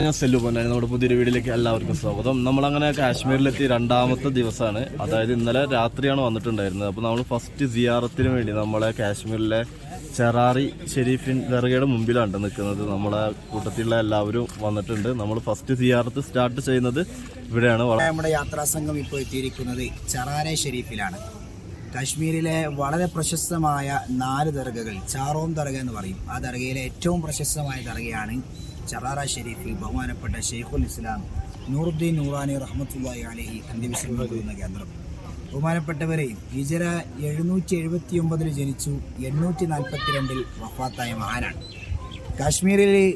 ഞാൻ സെല്ലു പൊന്നാനി നമ്മുടെ പുതിയൊരു വീഡിയോയിലേക്ക് എല്ലാവർക്കും സ്വാഗതം. നമ്മളങ്ങനെ കാശ്മീരിലെത്തി രണ്ടാമത്തെ ദിവസമാണ്. അതായത് ഇന്നലെ രാത്രിയാണ് വന്നിട്ടുണ്ടായിരുന്നത്. അപ്പോൾ നമ്മൾ ഫസ്റ്റ് സിയാറത്തിന് വേണ്ടി നമ്മളെ കാശ്മീരിലെ ചെറാറി ഷെരീഫിൻ ദർഗയുടെ മുമ്പിലാണ് നിൽക്കുന്നത്. നമ്മളെ കൂട്ടത്തിലുള്ള എല്ലാവരും വന്നിട്ടുണ്ട്. നമ്മൾ ഫസ്റ്റ് സിയാറത്ത് സ്റ്റാർട്ട് ചെയ്യുന്നത് ഇവിടെയാണ്. നമ്മുടെ യാത്രാ സംഘം ഇപ്പോൾ എത്തിയിരിക്കുന്നത് ചറാരെ ഷെരീഫിലാണ്. കാശ്മീരിലെ വളരെ പ്രശസ്തമായ നാല് ദർഗകൾ ചാറോം ദർഗ എന്ന് പറയും. ആ ദർഗയിലെ ഏറ്റവും പ്രശസ്തമായ ദർഗയാണ് ചറാറ ഷെരീഫിൽ ബഹുമാനപ്പെട്ട ഷെയ്ഖുൽ ഇസ്ലാം നൂറുദ്ദീൻ നൂറാനി റഹ്മത്തുല്ലായി അലഹി അന്ത്യവിശ്രമം കൊള്ളുന്ന കേന്ദ്രം. ബഹുമാനപ്പെട്ടവരെ ഹിജറ എഴുന്നൂറ്റി എഴുപത്തി ഒമ്പതിൽ ജനിച്ചു എണ്ണൂറ്റി നാൽപ്പത്തിരണ്ടിൽ വഫാത്തായ മഹാനാണ്. കാശ്മീരിലെ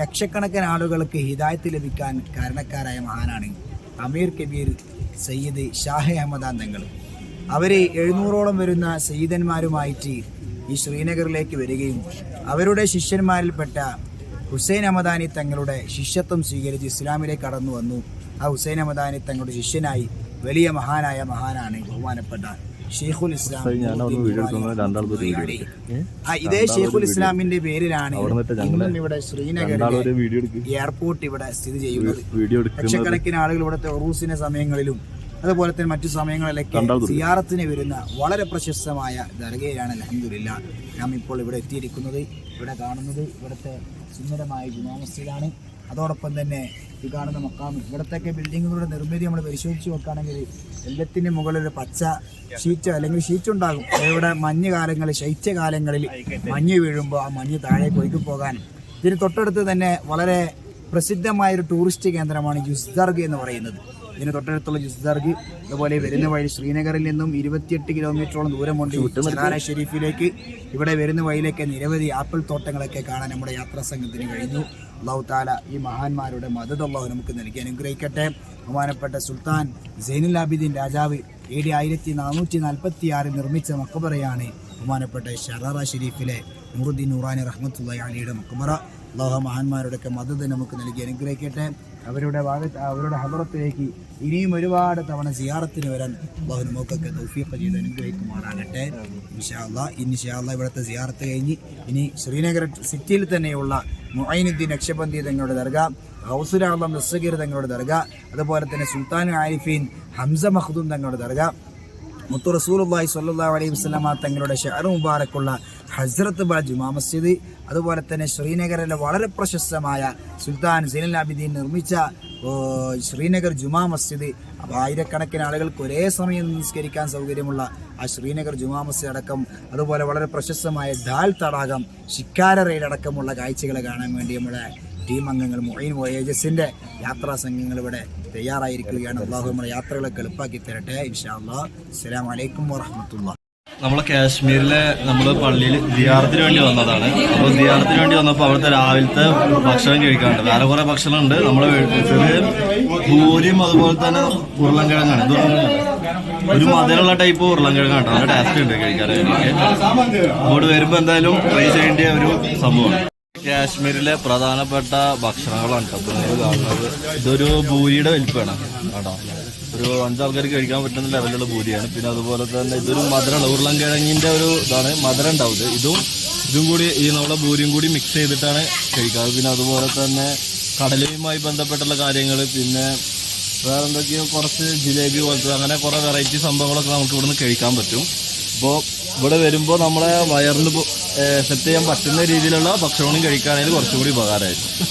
ലക്ഷക്കണക്കിന് ആളുകൾക്ക് ഹിദായത്ത് ലഭിക്കാൻ കാരണക്കാരായ മഹാനാണ് അമീർ കബീർ സയ്യിദ് ഷാഹെ അഹമ്മദാൻ തങ്ങൾ. അവർ എഴുന്നൂറോളം വരുന്ന സയ്യിദന്മാരുമായിട്ട് ഈ ശ്രീനഗറിലേക്ക് വരികയും അവരുടെ ശിഷ്യന്മാരിൽപ്പെട്ട ഹുസൈൻ അമദാനി തങ്ങളുടെ ശിഷ്യത്വം സ്വീകരിച്ച് ഇസ്ലാമിലേക്ക് കടന്നു വന്നു. ആ ഹുസൈൻ അമദാനി തങ്ങളുടെ ശിഷ്യനായി വലിയ മഹാനായ മഹാനാണ് ബഹുമാനപ്പെട്ട ഷെയ്ഖുൽ ഇസ്ലാം ആ, ഇതേ ഷെയ്ഖുൽ ഇസ്ലാമിന്റെ പേരിലാണ് ഇന്നും ഇവിടെ ശ്രീനഗർ എയർപോർട്ട് ഇവിടെ സ്ഥിതി ചെയ്യുന്നത്. ലക്ഷക്കണക്കിന് ആളുകൾ ഇവിടുത്തെ ഉറൂസിന്റെ സമയങ്ങളിലും അതുപോലെ തന്നെ മറ്റു സമയങ്ങളിലൊക്കെ സിയാറത്തിന് വരുന്ന വളരെ പ്രശസ്തമായ ദർഗയിലാണ് അലഹമില്ല നാം ഇപ്പോൾ ഇവിടെ എത്തിയിരിക്കുന്നത് ഇവിടെ കാണുന്നത് ഇവിടുത്തെ സുന്ദരമായ ജുമാ മസ്ജിദാണ്. അതോടൊപ്പം തന്നെ ഈ കാണുന്ന മക്കാം ഇവിടത്തെയൊക്കെ ബിൽഡിങ്ങുകളുടെ നിർമ്മിതി നമ്മൾ പരിശോധിച്ച് നോക്കുകയാണെങ്കിൽ എല്ലാത്തിന്റെ മുകളിൽ ഒരു പച്ച ഷീറ്റ് അല്ലെങ്കിൽ ഷീറ്റ് ഉണ്ടാകും. ഇവിടെ മഞ്ഞ് കാലങ്ങളിൽ ശൈത്യകാലങ്ങളിൽ മഞ്ഞ് വീഴുമ്പോൾ ആ മഞ്ഞ് താഴേക്ക് ഒഴുകി പോകാൻ. ഇതിന് തൊട്ടടുത്ത് തന്നെ വളരെ പ്രസിദ്ധമായൊരു ടൂറിസ്റ്റ് കേന്ദ്രമാണ് ജുസ്ദർഗ് എന്ന് പറയുന്നത്. ഇതിന് തൊട്ടടുത്തുള്ള ജുസ്ദർഗ് അതുപോലെ വരുന്ന വഴി ശ്രീനഗറിൽ നിന്നും ഇരുപത്തിയെട്ട് കിലോമീറ്ററോളം ദൂരമുണ്ട് ഷെറാന ഷെരീഫിലേക്ക് ഇവിടെ വരുന്ന വഴിയിലേക്ക് നിരവധി ആപ്പിൾ തോട്ടങ്ങളൊക്കെ കാണാൻ നമ്മുടെ യാത്രാ സംഘത്തിന് കഴിഞ്ഞു. അള്ളാഹു താല ഈ മഹാന്മാരുടെ മദത് അള്ളാഹു നമുക്ക് നൽകി. അനുഗ്രഹിക്കട്ടെ. ബഹുമാനപ്പെട്ട സുൽത്താൻ സൈനുൽ ആബിദീൻ രാജാവ് എ ഡി ആയിരത്തി നാനൂറ്റി നാൽപ്പത്തി ആറിൽ നിർമ്മിച്ച മക്കബറയാണ് ബഹുമാനപ്പെട്ട ഷറാറ ഷെരീഫിലെ നൂറുദ്ദീൻ നൂറാനി റഹ്മത്തുള്ള അലിയുടെ മക്കബറ അള്ളാഹു മഹാന്മാരുടെയൊക്കെ മദത് നമുക്ക് നൽകി അനുഗ്രഹിക്കട്ടെ. അവരുടെ ഭാഗത്ത് അവരുടെ ഹബറത്തിലേക്ക് ഇനിയും ഒരുപാട് തവണ സിയാറത്തിന് വരാൻ അള്ളാഹു നമുക്കൊക്കെ തൗഫീഖ് ചെയ്ത് അനുഗ്രഹിക്കുമാറാകട്ടെ. ഇൻഷാല്ല ഇൻഷാല്ല ഇവിടുത്തെ സിയാറത്ത് കഴിഞ്ഞ് ഇനി ശ്രീനഗർ സിറ്റിയിൽ തന്നെയുള്ള മൊയിനുദ്ദീൻ നക്ഷബന്ദി തങ്ങളുടെ ദർഗ ഹൗസുലാളം നസഗീർ തങ്ങളുടെ ദർഗ അതുപോലെ തന്നെ സുൽത്താൻ ആരിഫീൻ ഹംസ മഖ്ദൂം തങ്ങളുടെ ദർഗ മുത്തു റസൂലുള്ളാഹി സ്വല്ലല്ലാഹു അലൈഹി വസല്ലമ തങ്ങളുടെ ഷഹർ മുബാറക്കുള്ള ഹസ്രത്ത് ബാ ജുമാ മസ്ജിദ് അതുപോലെ തന്നെ ശ്രീനഗറിലെ വളരെ പ്രശസ്തമായ സുൽത്താൻ സൈനുൽ നിർമ്മിച്ച ശ്രീനഗർ ജുമാ മസ്ജിദ്. ആയിരക്കണക്കിന് ആളുകൾക്ക് ഒരേ സമയം നിസ്കരിക്കാൻ സൗകര്യമുള്ള ആ ശ്രീനഗർ ജുമാ മസ്ജിദ് അടക്കം അതുപോലെ വളരെ പ്രശസ്തമായ ദാൽ തടാകം ഷിക്കാര റെയ്ഡ് അടക്കമുള്ള കാഴ്ചകൾ കാണാൻ വേണ്ടി നമ്മുടെ ടീം അംഗങ്ങൾ മൊയ്ൻ വോയേജസിന്റെ യാത്രാ സംഘങ്ങൾ ഇവിടെ തയ്യാറായിരിക്കുകയാണ്. അള്ളാഹു നമ്മുടെ യാത്രകളൊക്കെ എളുപ്പാക്കി തരട്ടെ. ഇൻഷാ അള്ളാഹ് അസ്സലാം വലൈക്കും വറഹമത്തുള്ള നമ്മളെ കാശ്മീരിലെ നമ്മൾ പള്ളിയിൽ ദിയാറത്തിന് വേണ്ടി വന്നതാണ്. അപ്പോൾ ദിയാറത്തിന് വേണ്ടി വന്നപ്പോൾ അവിടുത്തെ രാവിലത്തെ ഭക്ഷണം കഴിക്കാറുണ്ട് വേറെ കുറെ ഭക്ഷണം ഉണ്ട് നമ്മൾ മേടിച്ചത് പൂരിയും അതുപോലെ തന്നെ ഉരുളൻകിഴങ്ങാണ്. ഇത് ഒരു മധുരമുള്ള ടൈപ്പ് ഉരുളൻകിഴങ്ങാണ്. നല്ല ടേസ്റ്റ് ഉണ്ട് കഴിക്കാറ് അങ്ങോട്ട് വരുമ്പോൾ എന്തായാലും ട്രൈ ചെയ്യേണ്ട ഒരു സംഭവമാണ്. കാശ്മീരിലെ പ്രധാനപ്പെട്ട ഭക്ഷണങ്ങളാണ് കാണുന്നത് ഇതൊരു ഭൂരിയുടെ വലിപ്പമാണ് കേട്ടോ. ഒരു അഞ്ചാൾക്കാർക്ക് കഴിക്കാൻ പറ്റുന്ന ലെവലുള്ള ഭൂരിയാണ്. പിന്നെ അതുപോലെ തന്നെ ഇതൊരു മധുരമുള്ള ഉരുളൻകിഴങ്ങിന്റെ ഒരു ഇതാണ് മധുരം ഉണ്ടാവുന്നത്. ഇതും ഇതും കൂടി ഈ നമ്മളെ ഭൂരിയും കൂടി മിക്സ് ചെയ്തിട്ടാണ് കഴിക്കാറ് പിന്നെ അതുപോലെ തന്നെ കടലയുമായി ബന്ധപ്പെട്ടുള്ള കാര്യങ്ങൾ പിന്നെ വേറെ എന്തൊക്കെയോ കുറച്ച് ജിലേബി പോലത്തെ അങ്ങനെ കുറേ വെറൈറ്റി സംഭവങ്ങളൊക്കെ നമുക്ക് ഇവിടുന്ന് കഴിക്കാൻ പറ്റും. അപ്പോൾ ഇവിടെ വരുമ്പോൾ നമ്മളെ വയറിന് സെറ്റ് ചെയ്യാൻ പറ്റുന്ന രീതിയിലുള്ള ഭക്ഷണവും കഴിക്കുകയാണെങ്കിൽ കുറച്ചുകൂടി ഉപകാരമായിരുന്നു